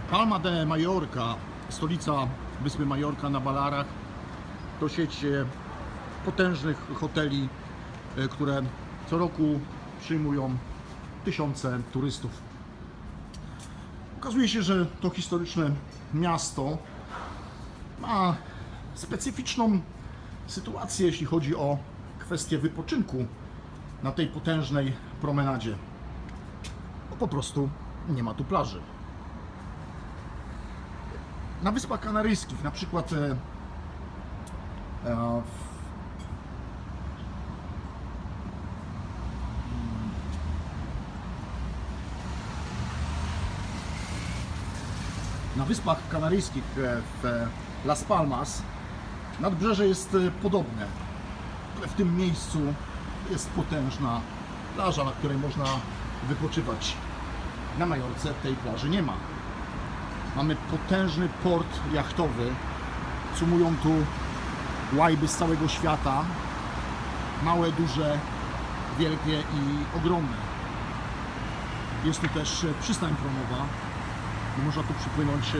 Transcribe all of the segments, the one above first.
Palma de Mallorca, stolica wyspy Majorka na Balarach, to sieć e, potężnych hoteli, e, które co roku przyjmują tysiące turystów. Okazuje się, że to historyczne miasto ma specyficzną sytuację, jeśli chodzi o kwestię wypoczynku na tej potężnej promenadzie. Bo po prostu nie ma tu plaży. Na Wyspach Kanaryjskich, na przykład e, e, w na Wyspach Kanaryjskich e, w Las Palmas nadbrzeże jest podobne. W tym miejscu jest potężna plaża, na której można wypoczywać. Na Majorce tej plaży nie ma. Mamy potężny port jachtowy. Sumują tu łajby z całego świata. Małe, duże, wielkie i ogromne. Jest tu też przystań promowa. Można tu przypłynąć e,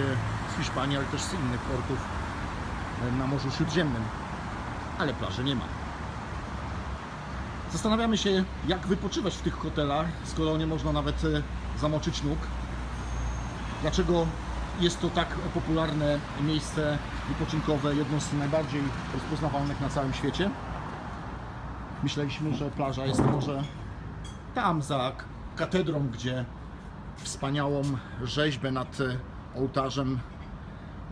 z Hiszpanii, ale też z innych portów e, na Morzu Śródziemnym. Ale plaży nie ma. Zastanawiamy się, jak wypoczywać w tych hotelach, skoro nie można nawet e, zamoczyć nóg. Dlaczego jest to tak popularne miejsce wypoczynkowe, jedno z najbardziej rozpoznawalnych na całym świecie? Myśleliśmy, że plaża jest może tam za katedrą, gdzie wspaniałą rzeźbę nad e, ołtarzem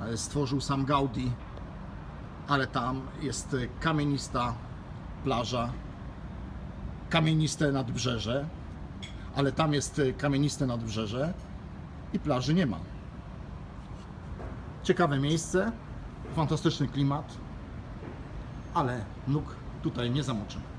e, stworzył sam Gaudi, ale tam jest e, kamienista plaża, kamieniste nadbrzeże, ale tam jest kamieniste nadbrzeże i plaży nie ma. Ciekawe miejsce, fantastyczny klimat, ale nóg tutaj nie zamoczymy.